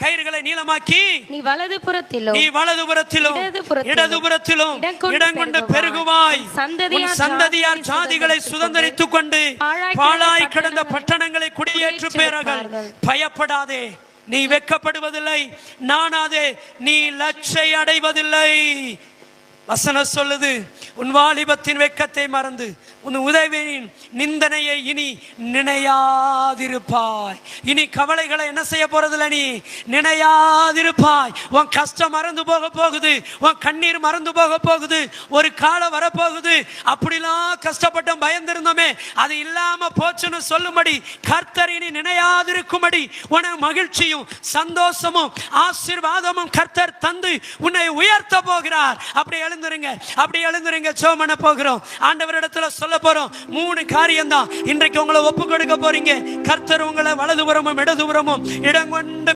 கயிறுகளை நீளமாக்கி நீ வலது புறத்திலும் நீ வலதுபுறத்திலும் இடதுபுறத்திலும் இடம் கொண்டு பெருகுவாய். சந்ததியார் ஜாதிகளை சுதந்தரித்துக் கொண்டு பாழாய் கிடந்த பட்டணங்களை குடியேற்று குடியேற்றிருப்பார்கள். பயப்படாதே நீ வெட்கப்படுவதில்லை நானாதே நீ லட்சை அடைவதில்லை வசனம் சொல்லுது உன் வாலிபத்தின் வெக்கத்தை மறந்து உன் உதவியின் நிந்தனையை இனி நினையாதிருப்பாய். இனி கவலைகளை என்ன செய்ய போறதில்ல நீ? நினையாதிருப்பாய். உன் கஷ்டம் மறந்து போக போகுது. உன் கண்ணீர் மறந்து போக போகுது. ஒரு காலம் வரப்போகுது. அப்படிலாம் கஷ்டப்பட்டோம் பயந்திருந்தோமே. அது இல்லாம போச்சுன்னு சொல்லும்படி கர்த்தர் இனி நினையாதிருக்கும்படி உனக்கு மகிழ்ச்சியும் சந்தோஷமும் ஆசீர்வாதமும் கர்த்தர் தந்து உன்னை உயர்த்த போகிறார். அப்படி எழுந்துருங்க. அப்படி எழுந்துருங்க. சோமன போகிறோம். ஆண்டவரிடத்துல சொல்ல போறோம் மூணு காரியம் தான் இன்றைக்கு உங்களை ஒப்பு கொடுக்க போறீங்க. கர்த்தர் உங்களை வலதுபுறமும் இடதுபுறமும் இடம் கொண்டு